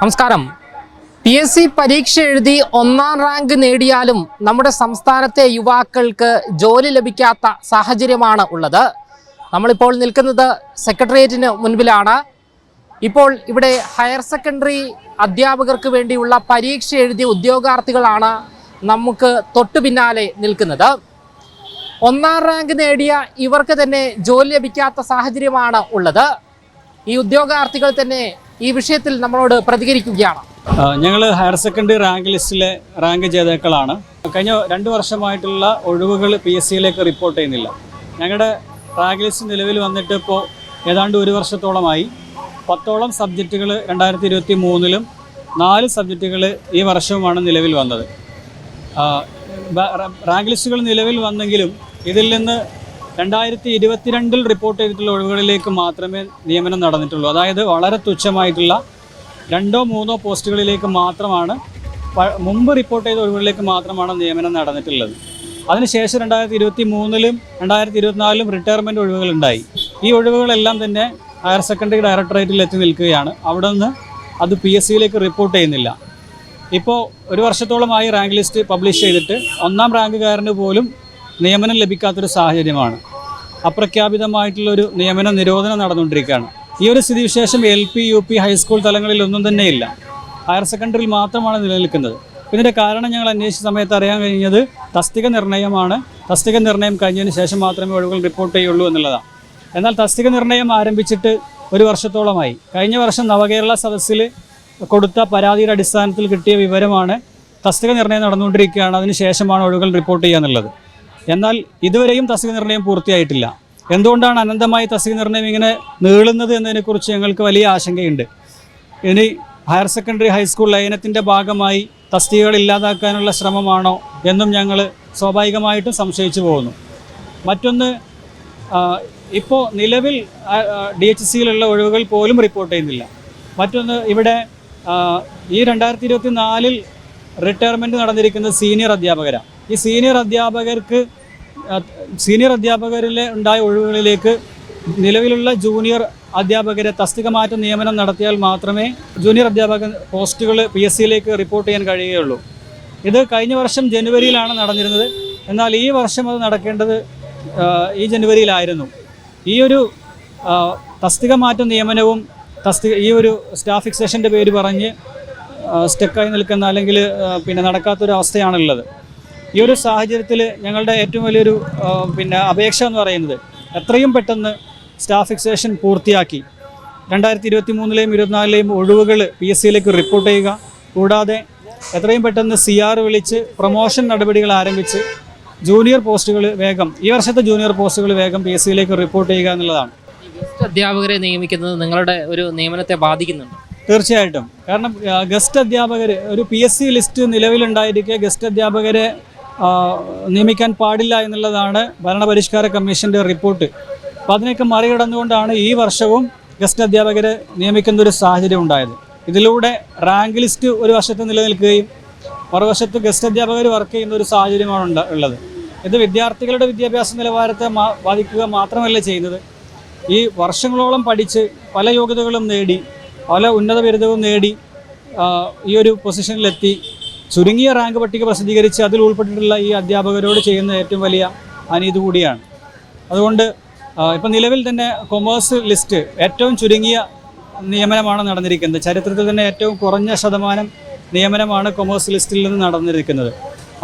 നമസ്കാരം. P S C പരീക്ഷ എഴുതി ഒന്നാം റാങ്ക് നേടിയാലും നമ്മുടെ സംസ്ഥാനത്തെ യുവാക്കൾക്ക് ജോലി ലഭിക്കാത്ത സാഹചര്യമാണ് ഉള്ളത്. നമ്മളിപ്പോൾ നിൽക്കുന്നത് സെക്രട്ടേറിയറ്റിന് മുൻപിലാണ്. ഇപ്പോൾ ഇവിടെ ഹയർ സെക്കൻഡറി അധ്യാപകർക്ക് വേണ്ടിയുള്ള പരീക്ഷ എഴുതിയ ഉദ്യോഗാർത്ഥികളാണ് നമുക്ക് തൊട്ടു പിന്നാലെ നിൽക്കുന്നത്. ഒന്നാം റാങ്ക് നേടിയ ഇവർക്ക് തന്നെ ജോലി ലഭിക്കാത്ത സാഹചര്യമാണ് ഉള്ളത്. ഈ ഉദ്യോഗാർത്ഥികൾ തന്നെ ഈ വിഷയത്തിൽ നമ്മളോട് പ്രതികരിക്കുകയാണ്. ഞങ്ങൾ ഹയർ സെക്കൻഡറി റാങ്ക് ലിസ്റ്റിലെ റാങ്ക് ജേതാക്കളാണ്. കഴിഞ്ഞ രണ്ട് വർഷമായിട്ടുള്ള ഒഴിവുകൾ പി എസ് സിയിലേക്ക് റിപ്പോർട്ട് ചെയ്യുന്നില്ല. ഞങ്ങളുടെ റാങ്ക് ലിസ്റ്റ് നിലവിൽ വന്നിട്ട് ഇപ്പോൾ ഏതാണ്ട് ഒരു വർഷത്തോളമായി. പത്തോളം സബ്ജക്റ്റുകൾ രണ്ടായിരത്തി ഇരുപത്തി മൂന്നിലും നാല് സബ്ജക്റ്റുകൾ ഈ വർഷവുമാണ് നിലവിൽ വന്നത്. റാങ്ക് ലിസ്റ്റുകൾ നിലവിൽ വന്നെങ്കിലും ഇതിൽ നിന്ന് രണ്ടായിരത്തി ഇരുപത്തിരണ്ടിൽ റിപ്പോർട്ട് ചെയ്തിട്ടുള്ള ഒഴിവുകളിലേക്ക് മാത്രമേ നിയമനം നടന്നിട്ടുള്ളൂ. അതായത് വളരെ തുച്ഛമായിട്ടുള്ള രണ്ടോ മൂന്നോ പോസ്റ്റുകളിലേക്ക് മാത്രമാണ് മുമ്പ് റിപ്പോർട്ട് ചെയ്ത ഒഴിവുകളിലേക്ക് മാത്രമാണ് നിയമനം നടന്നിട്ടുള്ളത്. അതിനുശേഷം രണ്ടായിരത്തി ഇരുപത്തി മൂന്നിലും രണ്ടായിരത്തി ഇരുപത്തിനാലിലും റിട്ടയർമെന്റ് ഒഴിവുകളുണ്ടായി ഈ ഒഴിവുകളെല്ലാം തന്നെ ഹയർ സെക്കൻഡറി ഡയറക്ടറേറ്റിൽ എത്തി നിൽക്കുകയാണ്. അവിടെ നിന്ന് അത് പി എസ് സിയിലേക്ക് റിപ്പോർട്ട് ചെയ്യുന്നില്ല. ഇപ്പോൾ ഒരു വർഷത്തോളമായി റാങ്ക് ലിസ്റ്റ് പബ്ലിഷ് ചെയ്തിട്ട് ഒന്നാം റാങ്കുകാരന് പോലും നിയമനം ലഭിക്കാത്തൊരു സാഹചര്യമാണ്. അപ്രഖ്യാപിതമായിട്ടുള്ളൊരു നിയമന നിരോധനം നടന്നുകൊണ്ടിരിക്കുകയാണ്. ഈ ഒരു സ്ഥിതിവിശേഷം L P U P high school തലങ്ങളിലൊന്നും തന്നെ ഇല്ല ഹയർ സെക്കൻഡറിയിൽ മാത്രമാണ് നിലനിൽക്കുന്നത്. ഇതിന്റെ കാരണം ഞങ്ങൾ അന്വേഷിച്ച സമയത്ത് അറിയാൻ കഴിഞ്ഞത് തസ്തിക നിർണയമാണ്. തസ്തിക നിർണയം കഴിഞ്ഞതിന് ശേഷം മാത്രമേ ഒഴിവുകൾ റിപ്പോർട്ട് ചെയ്യുള്ളൂ എന്നുള്ളതാണ്. എന്നാൽ തസ്തിക നിർണയം ആരംഭിച്ചിട്ട് ഒരു വർഷത്തോളമായി. കഴിഞ്ഞ വർഷം നവകേരള സദസ്സിൽ കൊടുത്ത പരാതിയുടെ അടിസ്ഥാനത്തിൽ കിട്ടിയ വിവരമാണ് തസ്തിക നിർണയം നടന്നുകൊണ്ടിരിക്കുകയാണ്. അതിന് ശേഷമാണ് ഒഴിവുകൾ റിപ്പോർട്ട് ചെയ്യുക എന്നുള്ളത്. എന്നാൽ ഇതുവരെയും തസ്തിക നിർണയം പൂർത്തിയായിട്ടില്ല. എന്തുകൊണ്ടാണ് അനന്തമായി തസ്തിക നിർണയം ഇങ്ങനെ നീളുന്നത് എന്നതിനെക്കുറിച്ച് ഞങ്ങൾക്ക് വലിയ ആശങ്കയുണ്ട്. ഇനി ഹയർ സെക്കൻഡറി ഹൈസ്കൂൾ ലയനത്തിന്റെ ഭാഗമായി തസ്തികകൾ ഇല്ലാതാക്കാനുള്ള ശ്രമമാണോ എന്നും ഞങ്ങൾ സ്വാഭാവികമായിട്ടും സംശയിച്ചു പോകുന്നു. മറ്റൊന്ന് ഇപ്പോൾ നിലവിൽ ഡി എച്ച് സിയിലുള്ള ഒഴിവുകൾ പോലും റിപ്പോർട്ട് ചെയ്യുന്നില്ല. മറ്റൊന്ന് ഇവിടെ ഈ രണ്ടായിരത്തി ഇരുപത്തി നാലിൽ റിട്ടയർമെന്റ് നടന്നിരിക്കുന്നത് സീനിയർ അധ്യാപകരാണ്. ഈ സീനിയർ അധ്യാപകർക്ക് സീനിയർ അധ്യാപകരിലെ ഉണ്ടായ ഒഴിവുകളിലേക്ക് നിലവിലുള്ള ജൂനിയർ അധ്യാപകരെ തസ്തിക മാറ്റ നിയമനം നടത്തിയാൽ മാത്രമേ ജൂനിയർ അധ്യാപക പോസ്റ്റുകൾ പി എസ് സിയിലേക്ക് റിപ്പോർട്ട് ചെയ്യാൻ കഴിയുകയുള്ളൂ. ഇത് കഴിഞ്ഞ വർഷം ജനുവരിയിലാണ് നടന്നിരുന്നത്. എന്നാൽ ഈ വർഷം അത് നടക്കേണ്ടത് ഈ ജനുവരിയിലായിരുന്നു. ഈ ഒരു തസ്തിക മാറ്റ നിയമനവും തസ്തിക ഈ ഒരു സ്റ്റാഫ് ഫിക്സേഷന്റെ പേര് പറഞ്ഞ് സ്റ്റക്കായി നിൽക്കുന്ന അല്ലെങ്കിൽ പിന്നെ നടക്കാത്തൊരു അവസ്ഥയാണുള്ളത് ഈ ഒരു സാഹചര്യത്തിൽ ഞങ്ങളുടെ ഏറ്റവും വലിയൊരു പിന്നെ അപേക്ഷ എന്ന് പറയുന്നത് എത്രയും പെട്ടെന്ന് സ്റ്റാഫ് ഫിക്സേഷൻ പൂർത്തിയാക്കി. രണ്ടായിരത്തി ഇരുപത്തി മൂന്നിലെയും ഇരുപത്തിനാലിലെയും ഒഴിവുകൾ പി എസ് സിയിലേക്ക് റിപ്പോർട്ട് ചെയ്യുക. കൂടാതെ എത്രയും പെട്ടെന്ന് സി ആർ വിളിച്ച് പ്രൊമോഷൻ നടപടികൾ ആരംഭിച്ച് ജൂനിയർ പോസ്റ്റുകൾ വേഗം ഈ വർഷത്തെ ജൂനിയർ പോസ്റ്റുകൾ വേഗം പി എസ് സിയിലേക്ക് റിപ്പോർട്ട് ചെയ്യുക എന്നുള്ളതാണ്. ഗസ്റ്റ് അധ്യാപകരെ നിയമിക്കുന്നത് നിങ്ങളുടെ ഒരു നിയമനത്തെ ബാധിക്കുന്നുണ്ട്? തീർച്ചയായിട്ടും. കാരണം ഗസ്റ്റ് അധ്യാപകർ ഒരു പി എസ് സി ലിസ്റ്റ് നിലവിലുണ്ടായിരിക്കെ ഗസ്റ്റ് അധ്യാപകരെ നിയമിക്കാൻ പാടില്ല എന്നുള്ളതാണ് ഭരണപരിഷ്കാര കമ്മീഷന്റെ റിപ്പോർട്ട്. അപ്പോൾ അതിനൊക്കെ മറികടന്നുകൊണ്ടാണ് ഈ വർഷവും ഗസ്റ്റ് അധ്യാപകരെ നിയമിക്കുന്ന ഒരു സാഹചര്യം ഉണ്ടായത്. ഇതിലൂടെ റാങ്ക് ലിസ്റ്റ് ഒരു വശത്ത് നിലനിൽക്കുകയും മറുവശത്ത് ഗസ്റ്റ് അധ്യാപകർ വർക്ക് ചെയ്യുന്ന ഒരു സാഹചര്യമാണ് ഉള്ളത്. ഇത് വിദ്യാർത്ഥികളുടെ വിദ്യാഭ്യാസ നിലവാരത്തെ ബാധിക്കുക മാത്രമല്ല ചെയ്യുന്നത്. ഈ വർഷങ്ങളോളം പഠിച്ച് പല യോഗ്യതകളും നേടി പല ഉന്നത ബിരുദവും നേടി ഈ ഒരു പൊസിഷനിലെത്തി ചുരുങ്ങിയ റാങ്ക് പട്ടിക പ്രസിദ്ധീകരിച്ച് അതിൽ ഉൾപ്പെട്ടിട്ടുള്ള ഈ അധ്യാപകരോട് ചെയ്യുന്ന ഏറ്റവും വലിയ അനീതി കൂടിയാണ്. അതുകൊണ്ട് ഇപ്പം നിലവിൽ തന്നെ കൊമേഴ്സ് ലിസ്റ്റ് ഏറ്റവും ചുരുങ്ങിയ നിയമനമാണ് നടന്നിരിക്കുന്നത്. ചരിത്രത്തിൽ തന്നെ ഏറ്റവും കുറഞ്ഞ ശതമാനം നിയമനമാണ് കൊമേഴ്സ് ലിസ്റ്റിൽ നിന്ന് നടന്നിരിക്കുന്നത്.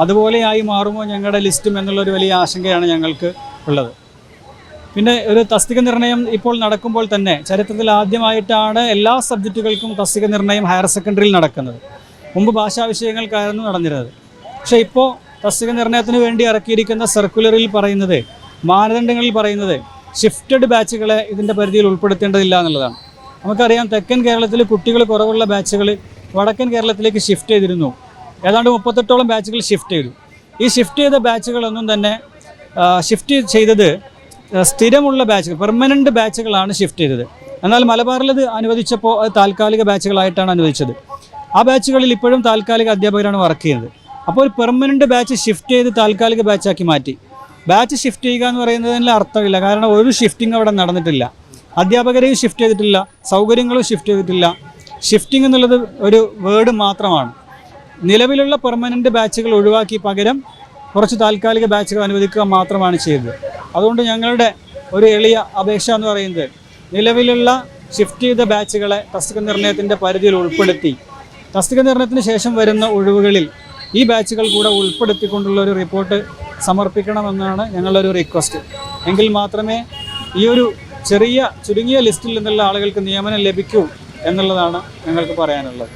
അതുപോലെയായി മാറുമോ ഞങ്ങളുടെ ലിസ്റ്റും എന്നുള്ളൊരു വലിയ ആശങ്കയാണ് ഞങ്ങൾക്ക് ഉള്ളത്. പിന്നെ ഒരു തസ്തിക നിർണയം ഇപ്പോൾ നടക്കുമ്പോൾ തന്നെ ചരിത്രത്തിൽ ആദ്യമായിട്ടാണ് എല്ലാ സബ്ജക്റ്റുകൾക്കും തസ്തിക നിർണയം ഹയർ സെക്കൻഡറിയിൽ നടക്കുന്നത്. മുമ്പ് ഭാഷാ വിഷയങ്ങൾക്കായിരുന്നു നടന്നിരുന്നത്. പക്ഷേ ഇപ്പോൾ തസ്തിക നിർണയത്തിന് വേണ്ടി ഇറക്കിയിരിക്കുന്ന സർക്കുലറിൽ പറയുന്നത് മാനദണ്ഡങ്ങളിൽ പറയുന്നത് ഷിഫ്റ്റഡ് ബാച്ചുകളെ ഇതിന്റെ പരിധിയിൽ ഉൾപ്പെടുത്തേണ്ടതില്ല എന്നുള്ളതാണ്. നമുക്കറിയാം തെക്കൻ കേരളത്തിൽ കുട്ടികൾ കുറവുള്ള ബാച്ചുകൾ വടക്കൻ കേരളത്തിലേക്ക് ഷിഫ്റ്റ് ചെയ്തിരുന്നു. ഏതാണ്ട് മുപ്പത്തെട്ടോളം ബാച്ചുകൾ ഷിഫ്റ്റ് ചെയ്തു. ഈ ഷിഫ്റ്റ് ചെയ്ത ബാച്ചുകളൊന്നും തന്നെ ഷിഫ്റ്റ് ചെയ്തത് സ്ഥിരമുള്ള ബാച്ചുകൾ പെർമനന്റ് ബാച്ചുകളാണ് ഷിഫ്റ്റ് ചെയ്തത്. എന്നാൽ മലബാറിൽ അത് അനുവദിച്ചപ്പോൾ അത് താൽക്കാലിക ബാച്ചുകളായിട്ടാണ് അനുവദിച്ചത്. ആ ബാച്ചുകളിൽ ഇപ്പോഴും താൽക്കാലിക അധ്യാപകരാണ് വർക്ക് ചെയ്യുന്നത്. അപ്പോൾ ഒരു പെർമനന്റ് ബാച്ച് ഷിഫ്റ്റ് ചെയ്ത് താൽക്കാലിക ബാച്ചാക്കി മാറ്റി. ബാച്ച് ഷിഫ്റ്റ് ചെയ്യുക എന്ന് പറയുന്നതിന് അർത്ഥമില്ല. കാരണം ഒരു ഷിഫ്റ്റിംഗ് അവിടെ നടന്നിട്ടില്ല. അധ്യാപകരെയും ഷിഫ്റ്റ് ചെയ്തിട്ടില്ല. സൗകര്യങ്ങളും ഷിഫ്റ്റ് ചെയ്തിട്ടില്ല. ഷിഫ്റ്റിംഗ് എന്നുള്ളത് ഒരു വേർഡ് മാത്രമാണ്. നിലവിലുള്ള പെർമനന്റ് ബാച്ചുകൾ ഒഴിവാക്കി പകരം കുറച്ച് താൽക്കാലിക ബാച്ചുകൾ അനുവദിക്കുക മാത്രമാണ് ചെയ്തത്. അതുകൊണ്ട് ഞങ്ങളുടെ ഒരു എളിയ അപേക്ഷ എന്ന് പറയുന്നത് നിലവിലുള്ള ഷിഫ്റ്റ് ചെയ്ത ബാച്ചുകളെ തസ്തിക നിർണയത്തിന്റെ പരിധിയിൽ ഉൾപ്പെടുത്തി തസ്തിക നിർണയത്തിന് ശേഷം വരുന്ന ഒഴിവുകളിൽ ഈ ബാച്ചുകൾ കൂടെ ഉൾപ്പെടുത്തിക്കൊണ്ടുള്ള ഒരു റിപ്പോർട്ട് സമർപ്പിക്കണമെന്നാണ് ഞങ്ങളുടെ ഒരു റിക്വസ്റ്റ്. എങ്കിൽ മാത്രമേ ഈ ഒരു ചെറിയ ചുരുങ്ങിയ ലിസ്റ്റിൽ നിന്നുള്ള ആളുകൾക്ക് നിയമനം ലഭിക്കൂ എന്നുള്ളതാണ് ഞങ്ങൾക്ക് പറയാനുള്ളത്.